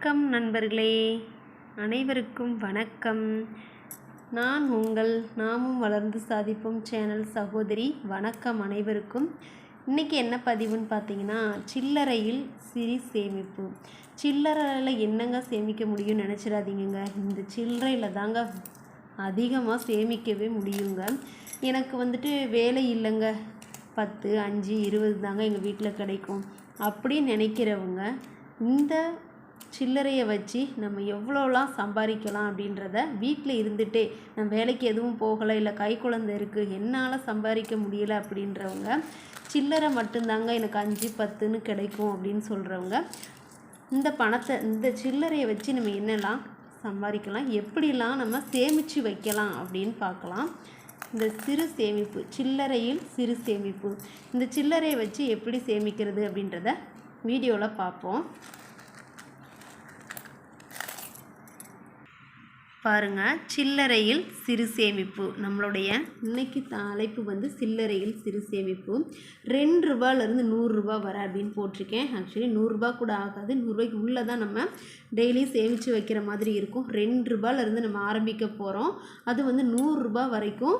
வணக்கம் நண்பர்களே. அனைவருக்கும் வணக்கம். நான் உங்கள் நாமும் வளர்ந்து சாதிப்போம் சேனல் சகோதரி. வணக்கம் அனைவருக்கும். இன்றைக்கி என்ன பதிவுன்னு பார்த்தீங்கன்னா சில்லறையில் சிறி சேமிப்பு. சில்லறையில் என்னங்க சேமிக்க முடியும்னு நினச்சிடாதீங்க இந்த சில்லறையில் தாங்க அதிகமாக சேமிக்கவே முடியுங்க. எனக்கு வந்துட்டு வேலை இல்லைங்க. பத்து அஞ்சு இருபது தாங்க எங்கள் வீட்டில் கிடைக்கும். அப்படின்னு நினைக்கிறவங்க இந்த சில்லறையை வச்சு நம்ம எவ்வளோலாம் சம்பாதிக்கலாம் அப்படின்றத வீட்டில் இருந்துகிட்டே நம்ம வேலைக்கு எதுவும் போகலை இல்லை கை குழந்தை இருக்குது என்னால் சம்பாதிக்க முடியலை அப்படின்றவங்க சில்லறை மட்டும்தாங்க எனக்கு அஞ்சு பத்துன்னு கிடைக்கும் அப்படின்னு சொல்கிறவங்க இந்த பணத்தை இந்த சில்லறையை வச்சு நம்ம என்னெல்லாம் சம்பாதிக்கலாம் எப்படிலாம் நம்ம சேமித்து வைக்கலாம் அப்படின்னு பார்க்கலாம். இந்த சிறு சேமிப்பு சில்லறையில் சிறு சேமிப்பு இந்த சில்லறையை வச்சு எப்படி சேமிக்கிறது அப்படின்றத வீடியோவில் பார்ப்போம். பாருங்கள் சில்லறையில் சிறு சேமிப்பு நம்மளுடைய இன்னைக்கு தலைப்பு வந்து சில்லறையில் சிறு சேமிப்பு ரெண்டு ரூபாயிலேருந்து நூறுரூபா வர அப்படின்னு போட்டிருக்கேன். ஆக்சுவலி நூறுரூபா கூட ஆகாது. நூறுரூவாய்க்கு உள்ளே தான் நம்ம டெய்லி சேமித்து வைக்கிற மாதிரி இருக்கும். ரெண்டு ரூபாயிலேருந்து நம்ம ஆரம்பிக்க போகிறோம் அது வந்து நூறுரூபா வரைக்கும்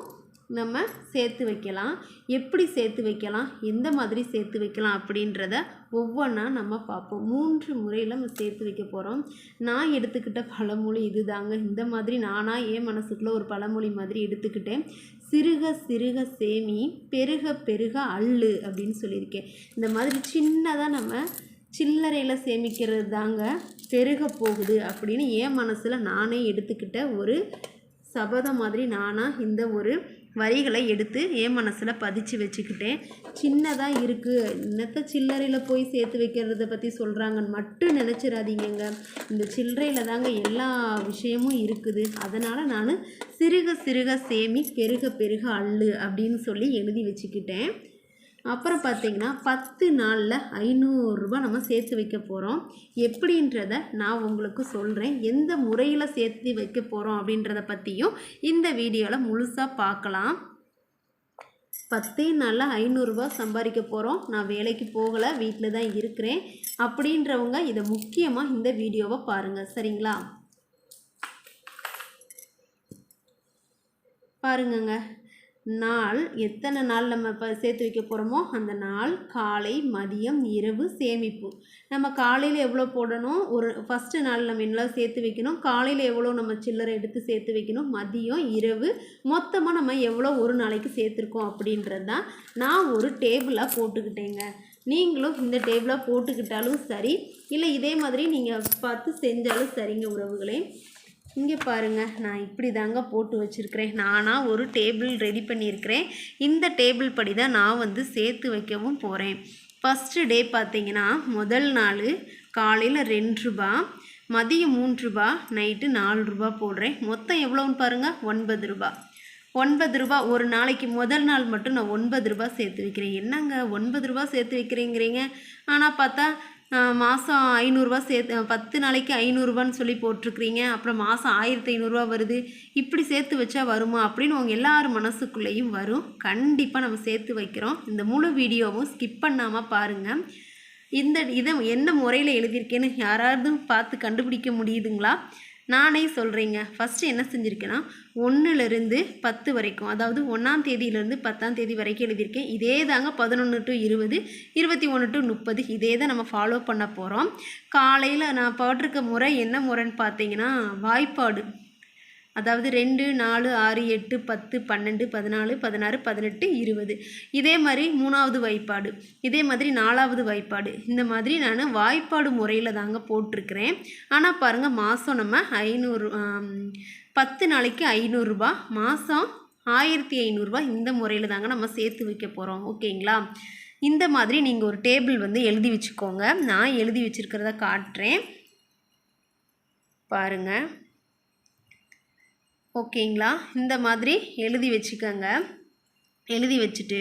நம்ம சேர்த்து வைக்கலாம். எப்படி சேர்த்து வைக்கலாம்? எந்த மாதிரி சேர்த்து வைக்கலாம் அப்படின்றத ஒவ்வொன்றா நம்ம பார்ப்போம். மூன்று முறையில் நம்ம சேர்த்து வைக்க போகிறோம் நான் எடுத்துக்கிட்ட பழமொழி இது தாங்க இந்த மாதிரி நானாக என் மனசுக்குள்ளே ஒரு பழமொழி மாதிரி எடுத்துக்கிட்டேன். சிறுக சிறுக சேமி பெருக பெருக அள்ளு அப்படின்னு சொல்லியிருக்கேன். இந்த மாதிரி சின்னதாக நம்ம சில்லறையில் சேமிக்கிறது தாங்க பெருக போகுது அப்படின்னு என் மனசில் நானே எடுத்துக்கிட்ட ஒரு சபதம் மாதிரி நானாக இந்த ஒரு வரிகளை எடுத்து என் மனசில் பதிச்சு வச்சுக்கிட்டேன். சின்னதாக இருக்குது இன்னத்த சில்லறையில் போய் சேர்த்து வைக்கிறத பற்றி சொல்கிறாங்கன்னு மட்டும் நினச்சிடாதீங்கங்க. இந்த சில்லறையில் தாங்க எல்லா விஷயமும் இருக்குது. அதனால் நான் சிறுக சிறுக சேமி பெருக பெருக அள்ளு அப்படின்னு சொல்லி எழுதி வச்சுக்கிட்டேன். அப்புறம் பார்த்தீங்கன்னா பத்து நாளில் ஐநூறுரூபா நம்ம சேர்த்து வைக்க போகிறோம் எப்படின்றத நான் உங்களுக்கு சொல்கிறேன் எந்த முறையில் சேர்த்து வைக்க போகிறோம் அப்படின்றத பற்றியும் இந்த வீடியோவில் முழுசாக பார்க்கலாம். பத்தே நாளில் ஐநூறுரூவா சம்பாதிக்க போகிறோம் நான் வேலைக்கு போகலை வீட்டில் தான் இருக்கிறேன். அப்படின்றவங்க இதை முக்கியமாக இந்த வீடியோவை பாருங்கள் சரிங்களா? பாருங்கங்க. நாள் எத்தனை நாள் நம்ம இப்போ சேர்த்து வைக்க போகிறோமோ அந்த நாள் காலை மதியம் இரவு சேமிப்பு. நம்ம காலையில் எவ்வளோ போடணும்? ஒரு ஃபஸ்ட்டு நாள் நம்ம என்னெல்லாம் சேர்த்து வைக்கணும்? காலையில் எவ்வளோ நம்ம சில்லறை எடுத்து சேர்த்து வைக்கணும்? மதியம் இரவு மொத்தமாக நம்ம எவ்வளோ ஒரு நாளைக்கு சேர்த்துருக்கோம் அப்படின்றது தான் நான் ஒரு டேபிளாக போட்டுக்கிட்டேங்க. நீங்களும் இந்த டேபிளாக போட்டுக்கிட்டாலும் சரி இல்லை இதே மாதிரி நீங்கள் பார்த்து செஞ்சாலும் சரிங்க உறவுகளே. இங்கே பாருங்கள் நான் இப்படி தாங்க போட்டு வச்சுருக்கிறேன். நானாக ஒரு டேபிள் ரெடி பண்ணியிருக்கிறேன். இந்த டேபிள் படி தான் நான் வந்து சேர்த்து வைக்கவும் போகிறேன் ஃபஸ்ட்டு டே பார்த்தீங்கன்னா முதல் நாள் காலையில் ரெண்டு ரூபா மதியம் மூன்று ரூபா நைட்டு நாலு ரூபா போடுறேன். மொத்தம் எவ்வளோன்னு பாருங்கள் ஒன்பது ரூபா. ஒன்பது ரூபா ஒரு நாளைக்கு முதல் நாள் மட்டும் நான் ஒன்பது ரூபா சேர்த்து வைக்கிறேன். என்னங்க ஒன்பது ரூபா சேர்த்து வைக்கிறேங்கிறீங்க? ஆனால் பார்த்தா மாதம் ஐநூறுரூவா சேர்த்து பத்து நாளைக்கு ஐநூறுரூவான்னு சொல்லி போட்டிருக்கிறீங்க. அப்புறம் மாதம் ஆயிரத்தி ஐநூறுரூவா வருது. இப்படி சேர்த்து வச்சா வருமா? அப்படின்னு உங்கள் எல்லார் மனசுக்குள்ளேயும் வரும். கண்டிப்பாக நம்ம சேர்த்து வைக்கிறோம். இந்த முழு வீடியோவும் ஸ்கிப் பண்ணாமல் பாருங்கள் இந்த இதை என்ன முறையில் எழுதியிருக்கேன்னு யாராவது பார்த்து கண்டுபிடிக்க முடியுதுங்களா? நானே சொல்கிறீங்க ஃபஸ்ட்டு என்ன செஞ்சுருக்கேன்னா ஒன்றுலேருந்து பத்து வரைக்கும் அதாவது ஒன்றாம் தேதியிலேருந்து பத்தாம் தேதி வரைக்கும் எழுதியிருக்கேன். இதே தாங்க பதினொன்று டு இருபது இருபத்தி ஒன்று டு முப்பது இதே தான் நம்ம ஃபாலோ பண்ண போகிறோம் காலையில் நான் போட்டிருக்க முறை என்ன முறைன்னு பார்த்தீங்கன்னா வாய்ப்பாடு. அதாவது ரெண்டு நாலு ஆறு எட்டு பத்து பன்னெண்டு பதினாலு பதினாறு பதினெட்டு இருபது. இதே மாதிரி மூணாவது வாய்ப்பாடு இதே மாதிரி நாலாவது வாய்ப்பாடு இந்த மாதிரி நான் வாய்ப்பாடு முறையில் தாங்க போட்டிருக்கிறேன். ஆனால் பாருங்கள் மாதம் நம்ம ஐநூறு பத்து நாளைக்கு ஐநூறுரூபா மாதம் ஆயிரத்தி ஐநூறுரூபா இந்த முறையில் தாங்க நம்ம சேர்த்து வைக்க போகிறோம் ஓகேங்களா? இந்த மாதிரி நீங்கள் ஒரு டேபிள் வந்து எழுதி வச்சுக்கோங்க. நான் எழுதி வச்சுருக்கிறத காட்டுறேன். பாருங்கள் ஓகேங்களா? இந்த மாதிரி எழுதி வச்சுக்கோங்க. எழுதி வச்சுட்டு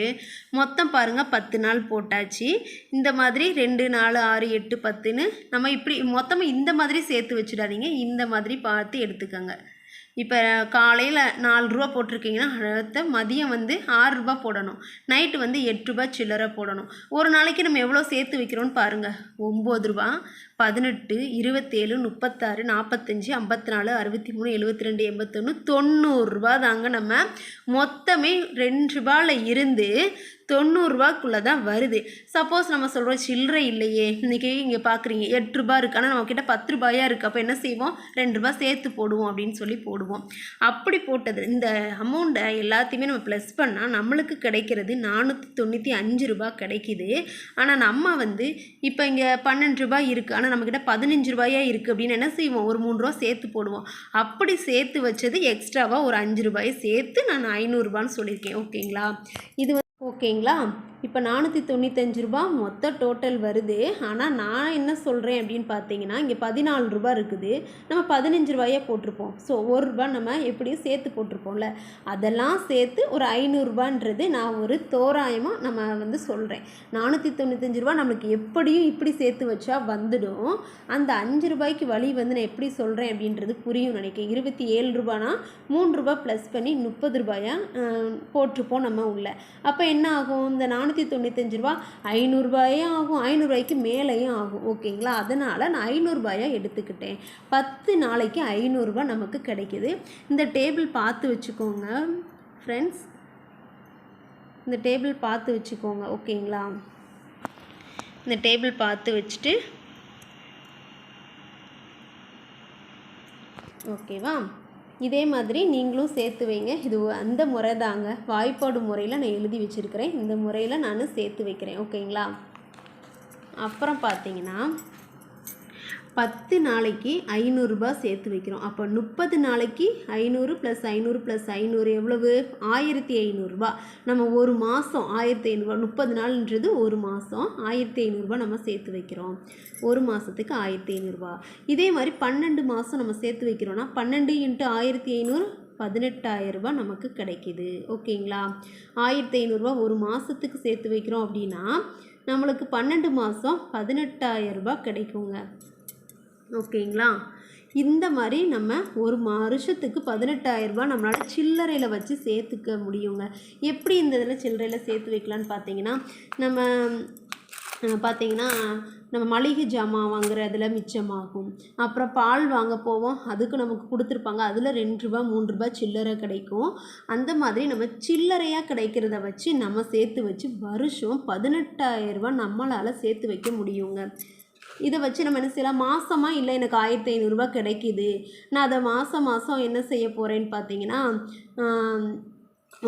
மொத்தம் பாருங்கள் பத்து நாள் போட்டாச்சு. இந்த மாதிரி ரெண்டு நாலு ஆறு எட்டு பத்துன்னு நம்ம இப்படி மொத்தமாக இந்த மாதிரி சேர்த்து வச்சுடாதீங்க. இந்த மாதிரி பார்த்து எடுத்துக்கோங்க. இப்போ காலையில் நாலு ரூபா போட்டிருக்கீங்கன்னா அடுத்த மதியம் வந்து ஆறு ரூபா போடணும். நைட்டு வந்து எட்டு ரூபா சில்லறை போடணும். ஒரு நாளைக்கு நம்ம எவ்வளோ சேர்த்து வைக்கிறோன்னு பாருங்கள் ஒம்பது ரூபா பதினெட்டு இருபத்தேழு முப்பத்தாறு நாற்பத்தஞ்சு ஐம்பத்தி நாலு அறுபத்தி மூணு எழுபத்தி ரெண்டு எண்பத்தொன்று தொண்ணூறுரூவா தாங்க நம்ம மொத்தமே ரெண்டு ரூபாயில் இருந்து தொண்ணூறுரூவாக்குள்ளே தான் வருது. சப்போஸ் நம்ம சொல்கிறோம் சில்லறை இல்லையே. இன்றைக்கி இங்கே பார்க்குறீங்க எட்டு ரூபா இருக்குது ஆனால் நம்மக்கிட்ட பத்து ரூபாயா இருக்குது அப்போ என்ன செய்வோம்? ரெண்டு ரூபா சேர்த்து போடுவோம் அப்படின்னு சொல்லி போடுவோம். அப்படி போட்டது இந்த அமௌண்ட்டை எல்லாத்தையுமே நம்ம ப்ளஸ் பண்ணால் நம்மளுக்கு கிடைக்கிறது நானூற்றி தொண்ணூற்றி அஞ்சு ரூபா கிடைக்கிது. ஆனால் நம்ம வந்து இப்போ இங்கே பன்னெண்டு ரூபாய் இருக்குது ஆனால் நம்மக்கிட்ட பதினஞ்சு ரூபாயாக இருக்குது அப்படின்னு என்ன செய்வோம்? ஒரு மூணு ரூபா சேர்த்து போடுவோம். அப்படி சேர்த்து வச்சது எக்ஸ்ட்ராவாக ஒரு அஞ்சு ரூபாயை சேர்த்து நான் ஐநூறுரூபான்னு சொல்லியிருக்கேன். ஓகேங்களா? இது வந்து ஓகேங்களா? இப்போ நானூற்றி தொண்ணூத்தஞ்சு ரூபா மொத்த டோட்டல் வருது. ஆனால் நான் என்ன சொல்கிறேன் அப்படின்னு பார்த்தீங்கன்னா இங்கே பதினாலு ரூபா இருக்குது. நம்ம பதினஞ்சு ரூபாயே போட்டிருப்போம். ஸோ ஒரு ரூபா நம்ம எப்படியும் சேர்த்து போட்டிருப்போம்ல. அதெல்லாம் சேர்த்து ஒரு ஐநூறுரூபான்றது நான் ஒரு தோராயமாக நம்ம வந்து சொல்கிறேன் நானூற்றி தொண்ணூத்தஞ்சு ரூபா நம்மளுக்கு எப்படியும் இப்படி சேர்த்து வச்சா வந்துடும். அந்த அஞ்சு ரூபாய்க்கு வழி வந்து நான் எப்படி சொல்கிறேன் அப்படின்றது புரியும் நினைக்கிறேன். இருபத்தி ஏழு ரூபானா மூணு ரூபா ப்ளஸ் பண்ணி முப்பது ரூபாயாக போட்டிருப்போம் நம்ம உள்ள. அப்போ என்ன ஆகும்? இந்த நான் நானூற்றி தொண்ணூத்தஞ்சு ரூபா. ஐநூறுரூபாயும் ஆகும். ஐநூறுரூவாய்க்கு மேலேயும் ஆகும். ஓகேங்களா? அதனால் நான் ஐநூறுரூபாயாக எடுத்துக்கிட்டேன். பத்து நாளைக்கு ஐநூறுரூபா நமக்கு கிடைக்கிது. இந்த டேபிள் பார்த்து வச்சுக்கோங்க ஃப்ரெண்ட்ஸ் இந்த டேபிள் பார்த்து வச்சுக்கோங்க ஓகேங்களா? இந்த டேபிள் பார்த்து வச்சுட்டு ஓகேவா? இதே மாதிரி நீங்களும் சேர்த்து வைங்க. இது அந்த முறை தாங்க. வாய்ப்பாடு முறையில் நான் எழுதி வச்சுருக்கிறேன். இந்த முறையில் நான் சேர்த்து வைக்கிறேன். ஓகேங்களா? அப்புறம் பார்த்தீங்கன்னா பத்து நாளைக்கு ஐநூறுரூபா சேர்த்து வைக்கிறோம். அப்போ முப்பது நாளைக்கு ஐநூறு ப்ளஸ் ஐநூறு ப்ளஸ் ஐநூறு எவ்வளவு? ஆயிரத்தி ஐநூறுரூபா நம்ம ஒரு மாதம் ஆயிரத்தி ஐநூறுரூவா முப்பது நாள்ன்றது ஒரு மாதம் ஆயிரத்தி ஐநூறுரூவா நம்ம சேர்த்து வைக்கிறோம். ஒரு மாதத்துக்கு ஆயிரத்தி ஐநூறுரூவா இதே மாதிரி பன்னெண்டு மாதம் நம்ம சேர்த்து வைக்கிறோன்னா பன்னெண்டு இன்ட்டு ஆயிரத்தி ஐநூறு பதினெட்டாயிரரூபா நமக்கு கிடைக்கிது. ஓகேங்களா? ஆயிரத்தி ஐநூறுரூவா ஒரு மாதத்துக்கு சேர்த்து வைக்கிறோம் அப்படின்னா நம்மளுக்கு பன்னெண்டு மாதம் பதினெட்டாயிரரூபா கிடைக்குங்க. ஓகேங்களா? இந்த மாதிரி நம்ம ஒரு வருஷத்துக்கு பதினெட்டாயிரரூபா நம்மளால் சில்லறையில் வச்சு சேர்த்துக்க முடியுங்க. எப்படி இந்த இதில் சில்லறையில் சேர்த்து வைக்கலான்னு பார்த்தீங்கன்னா நம்ம பார்த்தீங்கன்னா நம்ம மளிகை ஜாமான் வாங்குறதுல மிச்சமாகும். அப்புறம் பால் வாங்க போவோம் அதுக்கு நமக்கு கொடுத்துருப்பாங்க. அதில் ரெண்டு ரூபா மூணு ரூபா சில்லறை கிடைக்கும். அந்த மாதிரி நம்ம சில்லறையாக கிடைக்கிறத வச்சு நம்ம சேர்த்து வச்சு வருஷம் பதினெட்டாயிரரூபா நம்மளால் சேர்த்து வைக்க முடியுங்க. இதை வச்சு நம்ம என்ன செய்யலாம் மாதமாக இல்லை எனக்கு ஆயிரத்தி ஐநூறுரூவா கிடைக்கிது. நான் அதை மாதம் மாதம் என்ன செய்ய போகிறேன்னு பார்த்தீங்கன்னா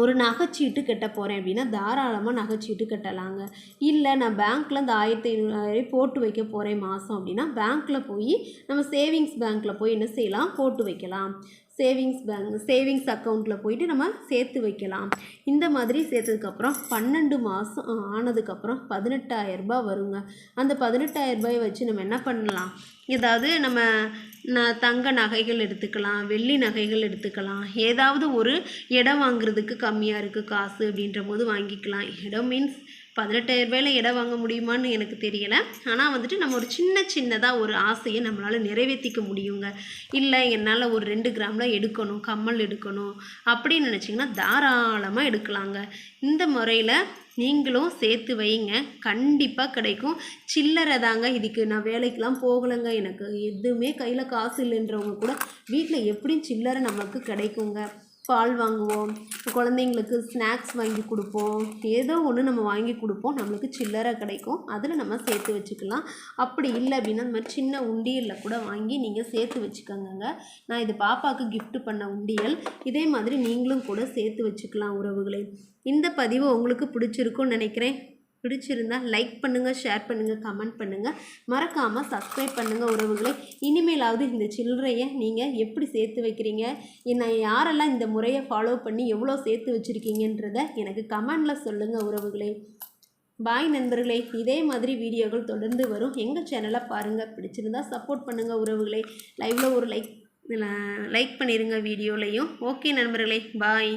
ஒரு நகைச்சீட்டு கட்ட போகிறேன் அப்படின்னா தாராளமாக நகைச்சீட்டு கட்டலாங்க. இல்லை நான் பேங்க்கில் இந்த ஆயிரத்தி ஐநூறு போட்டு வைக்க போகிறேன் மாதம் அப்படின்னா பேங்க்கில் போய் நம்ம சேவிங்ஸ் பேங்க்கில் போய் என்ன செய்யலாம்? போட்டு வைக்கலாம். சேவிங்ஸ் பேங்க் சேவிங்ஸ் அக்கௌண்ட்டில் போயிட்டு நம்ம சேர்த்து வைக்கலாம். இந்த மாதிரி சேர்த்ததுக்கப்புறம் பன்னெண்டு மாதம் ஆனதுக்கப்புறம் பதினெட்டாயிரரூபா வருங்க. அந்த பதினெட்டாயிரரூபாயை வச்சு நம்ம என்ன பண்ணலாம்? ஏதாவது நம்ம ந தங்க நகைகள் எடுத்துக்கலாம் வெள்ளி நகைகள் எடுத்துக்கலாம். ஏதாவது ஒரு இடம் வாங்குறதுக்கு கம்மியாக இருக்குது காசு அப்படின்ற போது வாங்கிக்கலாம். இடம் மீன்ஸ் பதினெட்டாயிரம் ரூபாயில இடம் வாங்க முடியுமான்னு எனக்கு தெரியலை. ஆனால் வந்துட்டு நம்ம ஒரு சின்ன சின்னதாக ஒரு ஆசையை நம்மளால் நிறைவேற்றிக்க முடியுங்க. இல்லை என்னால் ஒரு ரெண்டு கிராமில் எடுக்கணும் கம்மல் எடுக்கணும் அப்படின்னு நினச்சிங்கன்னா தாராளமாக எடுக்கலாங்க. இந்த முறையில் நீங்களும் சேர்த்து வைங்க. கண்டிப்பாக கிடைக்கும். சில்லறை தாங்க இதுக்கு. நான் வேலைக்கெலாம் போகலைங்க. எனக்கு எதுவுமே கையில் காசு இல்லைன்றவங்க கூட வீட்டில் எப்படியும் சில்லறை நமக்கு கிடைக்குங்க. பால் வாங்குவோம். குழந்தைங்களுக்கு ஸ்நாக்ஸ் வாங்கி கொடுப்போம். ஏதோ ஒன்று நம்ம வாங்கி கொடுப்போம். நம்மளுக்கு சில்லறை கிடைக்கும். அதில் நம்ம சேர்த்து வச்சுக்கலாம். அப்படி இல்லை அப்படின்னா இந்த மாதிரி சின்ன உண்டியலில் கூட வாங்கி நீங்கள் சேர்த்து வச்சுக்கோங்கங்க நான் இது பாப்பாவுக்கு கிஃப்ட் பண்ண உண்டியல். இதே மாதிரி நீங்களும் கூட சேர்த்து வச்சுக்கலாம் உறவுகளை. இந்த பதிவு உங்களுக்கு பிடிச்சிருக்கும்னு நினைக்கிறேன். பிடிச்சிருந்தா லைக் பண்ணுங்கள் ஷேர் பண்ணுங்கள் கமெண்ட் பண்ணுங்கள் மறக்காமல் சப்ஸ்கிரைப் பண்ணுங்கள் உறவுகளை. இனிமேலாவது இந்த சில்லறையை நீங்கள் எப்படி சேர்த்து வைக்கிறீங்க? நான் யாரெல்லாம் இந்த முறையை ஃபாலோ பண்ணி எவ்வளோ சேர்த்து வச்சுருக்கீங்கன்றத எனக்கு கமெண்டில் சொல்லுங்கள் உறவுகளே. பாய் நண்பர்களே. இதே மாதிரி வீடியோக்கள் தொடர்ந்து வரும். எங்கள் சேனலை பாருங்கள் பிடிச்சிருந்தா சப்போர்ட் பண்ணுங்கள் உறவுகளே. லைவில் ஒரு லைக் லைக் பண்ணிடுங்க வீடியோலையும். ஓகே நண்பர்களே. பாய்